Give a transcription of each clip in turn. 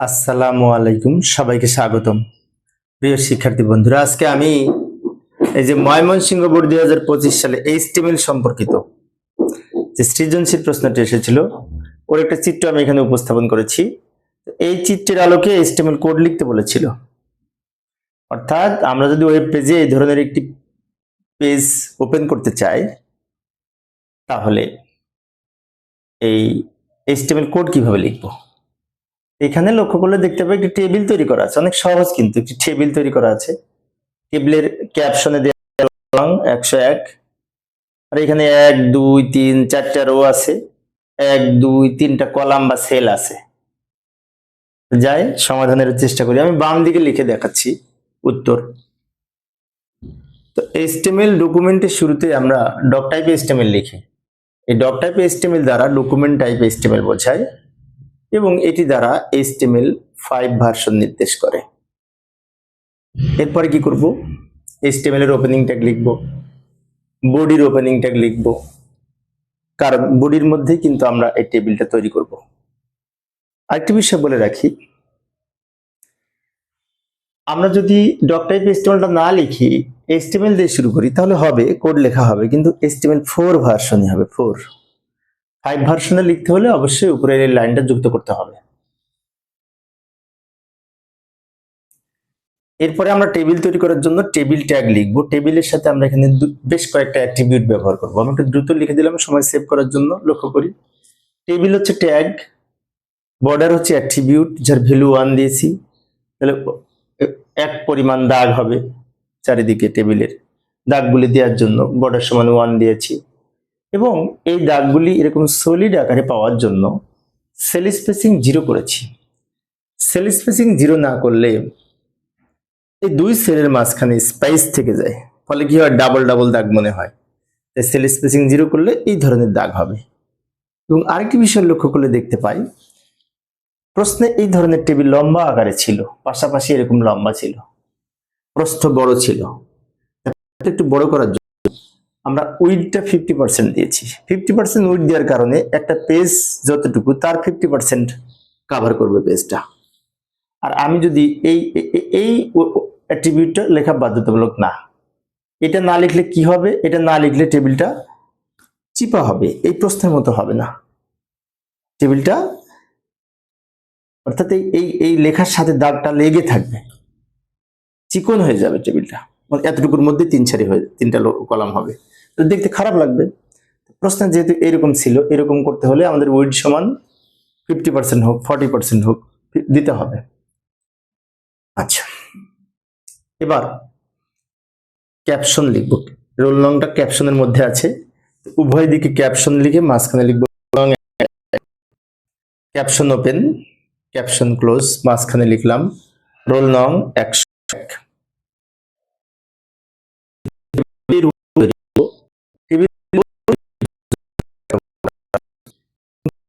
আসসালামু আলাইকুম, সবাইকে স্বাগতম। প্রিয় শিক্ষার্থী বন্ধুরা, আজকে আমি এই যে ময়মনসিংহ বোর্ড দুই হাজার পঁচিশ সালে এইচটিএমএল সম্পর্কিত যে সৃজনশীল প্রশ্নটি এসেছিল, ওর একটা চিত্র আমি এখানে উপস্থাপন করেছি। এই চিত্রের আলোকে এইচটিএমএল কোড লিখতে বলেছিল। অর্থাৎ আমরা যদি ওয়েব পেজে এই ধরনের একটি পেজ ওপেন করতে চাই, তাহলে এই এইচটিএমএল কোড কীভাবে লিখব? এখানে লক্ষ্য করলে দেখতে পাই একটি টেবিল তৈরি করা আছে। অনেক সহজ কিন্তু একটি টেবিল তৈরি করা আছে। টেবিলের ক্যাপশনে দেওয়া একশো এক। আর এখানে এক, দুই, তিন, চারটা রো আছে। এক, দুই, তিনটা কলাম বা সেল আছে। যাই, সমাধানের চেষ্টা করি। আমি বাম দিকে লিখে দেখাচ্ছি উত্তর। তো এস্টেমেল ডকুমেন্টের শুরুতে আমরা ডক টাইপ এস্টেমেল লিখি। এই ডক টাইপ এস্টেমেল দ্বারা ডকুমেন্ট টাইপ এস্টেমেল বোঝায়। এবং এটি দ্বারা HTML ফাইভ ভার্সন নির্দেশ করে। এরপরে কি করব? HTML এর ওপেনিং ট্যাগ লিখব বডির ওপেনিং ট্যাগ লিখব, কারণ বডির মধ্যে কিন্তু আমরা এই টেবিলটা তৈরি করব। আরেকটি বিষয় বলে রাখি, আমরা যদি ডক টাইপ HTMLটা না লিখি HTML দিয়ে শুরু করি, তাহলে হবে কোড লেখা হবে, কিন্তু HTML ফোর ভার্সনই হবে ফোর ফাইভ ভার্সনে লিখতে হলে অবশ্যই উপরের এই লাইনটা যুক্ত করতে হবে। এরপরে আমরা টেবিল তৈরি করার জন্য টেবিল ট্যাগ লিখব। টেবিলের সাথে আমরা এখানে বেশ কয়েকটা অ্যাট্রিবিউট ব্যবহার করব। আমি একটু দ্রুত লিখে দিলাম, সময় সেভ করার জন্য লক্ষ্য করি। টেবিল হচ্ছে ট্যাগ বর্ডার হচ্ছে অ্যাট্রিবিউট যার ভ্যালু ওয়ান দিয়েছি। তাহলে এক পরিমাণ দাগ হবে চারিদিকে টেবিলের দাগগুলি দেওয়ার জন্য বর্ডার সমান ওয়ান দিয়েছি। এবং এই দাগগুলি এরকম সলিড আকারে পাওয়ার জন্য সেল স্পেসিং জিরো করেছি। সেল স্পেসিং জিরো না করলে এই দুই সেলের মাঝখানে স্পাইস থেকে যায়, ফলে কি হয়? ডাবল ডাবল দাগ মনে হয়। তাই সেল স্পেসিং জিরো করলে এই ধরনের দাগ হবে। এবং আরেকটি বিষয় লক্ষ্য করলে দেখতে পাই, প্রশ্নে এই ধরনের টেবিল লম্বা আকারে ছিল, পাশাপাশি এরকম লম্বা ছিল, প্রস্থ বড় ছিল। একটু বড় করার জন্য আমরা উইডটা ফিফটি পার্সেন্ট দিয়েছি। ফিফটি পার্সেন্ট উইড দেওয়ার কারণে একটা পেজ যতটুকু, তার ফিফটি পার্সেন্ট কাভার করবে পেজটা আর আমি যদি এই এই অ্যাট্রিবিউটটা লেখা বাধ্যতামূলক না, এটা না লিখলে কি হবে? এটা না লিখলে টেবিলটা চিপা হবে, এই প্রশ্নের মতো হবে না। টেবিলটা অর্থাৎ এই এই এই লেখার সাথে দাগটা লেগে থাকবে। চিকন হয়ে যাবে টেবিলটা মানে এতটুকুর মধ্যে তিন সারি হয়ে, তিনটা কলাম হবে। তো দেখতে খারাপ লাগবে। প্রশ্ন যেহেতু এরকম ছিল, এরকম করতে হলে আমাদের উইড সমান ফিফটি পার্সেন্ট হোক ফর্টি পার্সেন্ট হোক, দিতে হবে। আচ্ছা। এবার ক্যাপশন লিখব। রোল নংটা ক্যাপশনের মধ্যে আছে। উভয় দিকে ক্যাপশন লিখে মাঝখানে লিখব ক্যাপশন ওপেন ক্যাপশন ক্লোজ মাঝখানে লিখলাম রোল নং একশো এক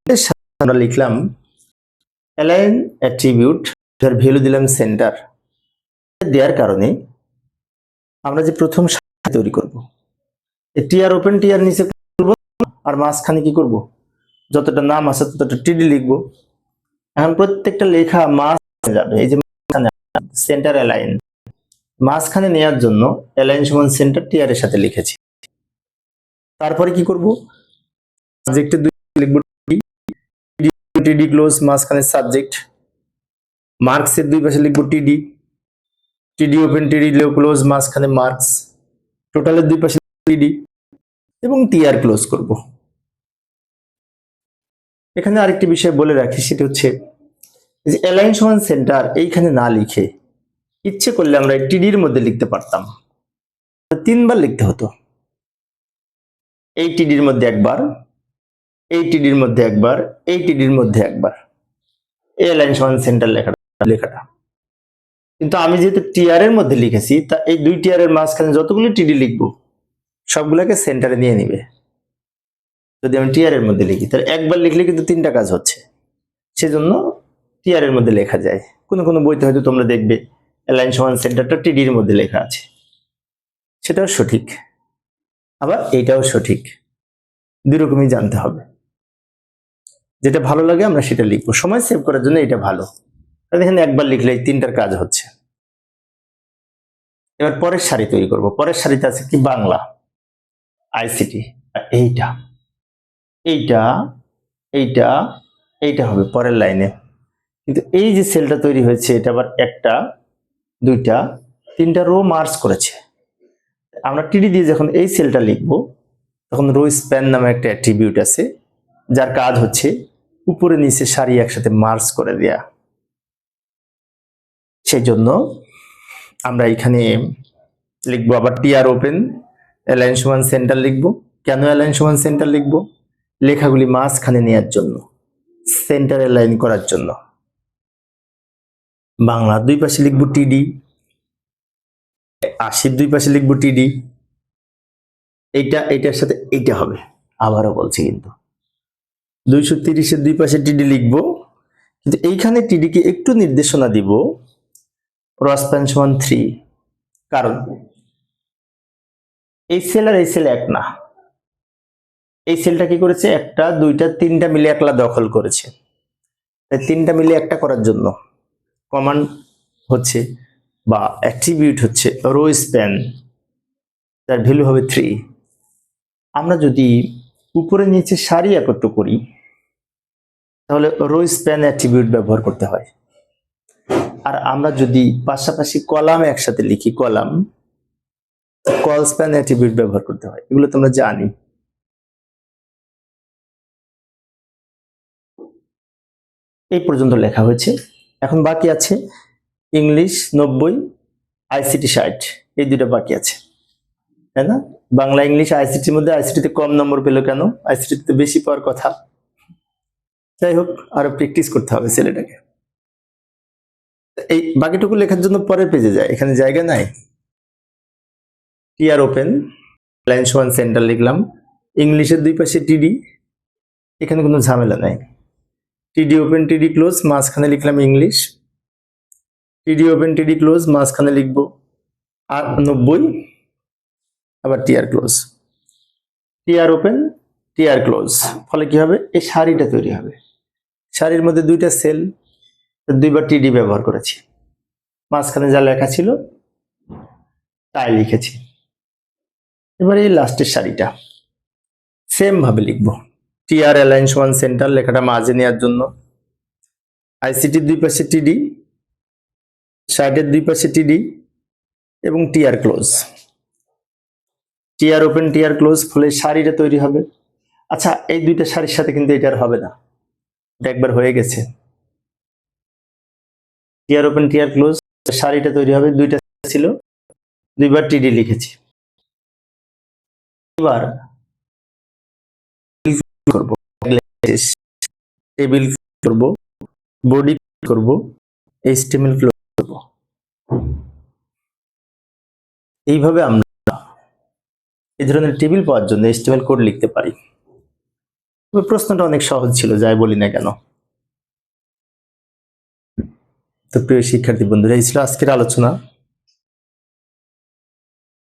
এর সাথে আমরা লিখলাম অ্যালাইন অ্যাট্রিবিউট যার ভ্যালু দিলাম সেন্টার দেওয়ার কারণে আমরা যে প্রথম সারি তৈরি করব টিআর ওপেন টিআর নিচে করব, আর মাঝখানে কি করব? যতটা নাম আছে ততটা টিডি লিখব। এখন প্রত্যেকটা লেখা মাঝ যাবে, এই যে সেন্টার অ্যালাইন মাঝখানে নেওয়ার জন্য অ্যালাইন সমান সেন্টার টিআর এর সাথে লিখেছি। তারপরে কি করব? সাবজেক্টে দুই লিখব। টিডি ক্লোজ মাঝখানে সাবজেক্ট মার্কসের দুই পাশে লিখব টিডি টিডি ওপেন টিডি ক্লোজ মাঝখানে মার্কস টোটালের দুই পাশে টিডি এবং টিআর ক্লোজ করব। এখানে আরেকটি বিষয় বলে রাখি, সেটা হচ্ছে যে অ্যালাইন সমান সেন্টার এইখানে না লিখে ইচ্ছে করলে আমরা টিডির মধ্যে লিখতে পারতাম। তিনবার লিখতে হতো। এই টিডির মধ্যে একবার এই টিডির মধ্যে একবার, এই টিডির মধ্যে একবার। এ লাইন সমান সেন্টার লেখাটা লেখাটা। কিন্তু আমি যেহেতু টিআর এর মধ্যে লিখেছি, তা এই দুই টিআর এর মাঝখানে যতগুলো টিডি লিখব, সবগুলোকে সেন্টারে নিয়ে নিবে। যদি আমি টিআর এর মধ্যে লিখি, তাহলে একবার লিখলে কিন্তু তিনটা কাজ হচ্ছে। সেজন্য টিআর এর মধ্যে লেখা যায়। কোনো কোনো বইতে হয়তো তোমরা দেখবে লাইন সমান সেন্টারটা টিডির মধ্যে লেখা আছে। সেটাও সঠিক। আবার এটাও সঠিক। দুই রকমই জানতে হবে। যেটা ভালো লাগে আমরা সেটা লিখব। সময় সেভ করার জন্য এটা ভালো। এখানে একবার লিখলে এই তিনটার কাজ হচ্ছে। এবার পরের সারি তৈরি করব। পরের সারিতে আছে কি? বাংলা। আইসিটি এইটা। এইটা এইটা এইটা হবে পরের লাইনে। কিন্তু এই যে সেলটা তৈরি হয়েছে, এটা আবার একটা, দুইটা, তিনটা রো মার্চ করেছে। আমরা টিডি দিয়ে যখন এই সেলটা লিখব, তখন রো স্প্যান নামে একটা অ্যাট্রিবিউট আছে, যার কাজ হচ্ছে উপরে নিচে সারি একসাথে মার্চ করে দেয়া। সেই জন্য আমরা এখানে লিখব, আবার টিআর ওপেন অ্যালাইন সমান সেন্টার লিখব। কেন অ্যালাইন সমান সেন্টার লিখব? লেখাগুলি মাঝখানে নেওয়ার জন্য সেন্টার অ্যালাইন করার জন্য। বাংলা দুই পাশে লিখব টিডি আশির দুই পাশে লিখব টিডি এইটা এইটার সাথে এইটা হবে, আবারও বলছি কিন্তু। দুইশো তিরিশের দুই পাশে টিডি লিখব। কিন্তু এইখানে টিডিকে একটু নির্দেশনা দিব। রসপ্যান সমান থ্রি। কারণ এই সেল আর এই সেল এক না। এই সেলটা কি করেছে? একটা, দুইটা, তিনটা মিলে একলা দখল করেছে। তাই তিনটা মিলে একটা করার জন্য কমান্ড হচ্ছে বা অ্যাট্রিবিউট হচ্ছে রো স্প্যান তার ভ্যালু হবে থ্রি আমরা যদি উপরে নিচে সারি একত্র করি তাহলে রো স্প্যান অ্যাট্রিবিউট ব্যবহার করতে হয়। আর আমরা যদি পাশাপাশি কলাম একসাথে লিখি, কলাম কল স্প্যান অ্যাট্রিবিউট ব্যবহার করতে হয়। এগুলো তোমরা জানি। এই পর্যন্ত লেখা হয়েছে। এখন বাকি আছে ইংলিশ, নব্বই, আইসিটি ষাট। এই দুটো বাকি আছে। তাই না? বাংলা, ইংলিশ, আইসিটির মধ্যে আইসিটিতে কম নম্বর পেল কেন? আইসিটিতে বেশি পাওয়ার কথা। যাই হোক আরও প্র্যাকটিস করতে হবে ছেলেটাকে। এই বাকিটুকু লেখার জন্য পরের পেজে যায়। এখানে জায়গা নাই। TR open line one centre লিখলাম। ইংলিশের দুই পাশে টিডি এখানে কোনো ঝামেলা নাই। টিডি ওপেন টিডি ক্লোজ মাঝখানে লিখলাম ইংলিশ টিডি ওপেন টিডি ক্লোজ মাঝখানে লিখব আর নব্বই, আবার TR close TR open TR close ফলে কি হবে? এই শাড়িটা তৈরি হবে। শাড়ির মধ্যে দুইটা সেল দুইবার টিডি ব্যবহার করেছি। মাঝখানে যা লেখা ছিল, তাই লিখেছি। এবার এই লাস্টের শাড়িটা। সেম ভাবে লিখব। টিআর অ্যালায়েন্স ওয়ান সেন্টার লেখাটা মাঝে নেওয়ার জন্য। আইসিটির দুই পাশে টিডি সাইডের দুই পাশে টিডি এবং TR close TR open TR close ফলে শাড়িটা তৈরি হবে। আচ্ছা এই দুইটা শাড়ির সাথে কিন্তু এটা আর হবে না। এটা একবার হয়ে গেছে। টিআর ওপেন টিআর ক্লোজ শাড়িটা তৈরি হবে, দুইটা ছিল, দুইবার টিডি লিখেছি। এবার করব টেবিল করব বডি করব এইচটিএমএল ক্লোজ করব। এইভাবে আমরা এই ধরনের টেবিল পাওয়ার জন্য এইচটিএমএল কোড লিখতে পারি। তবে প্রশ্নটা অনেক সহজ ছিল, যাই বলি না কেন। তো প্রিয় শিক্ষার্থী বন্ধুরা, এই ছিল আজকের আলোচনা।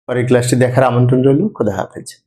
পরের ক্লাসটি দেখার আমন্ত্রণ রইল। খোদা হাফেজ।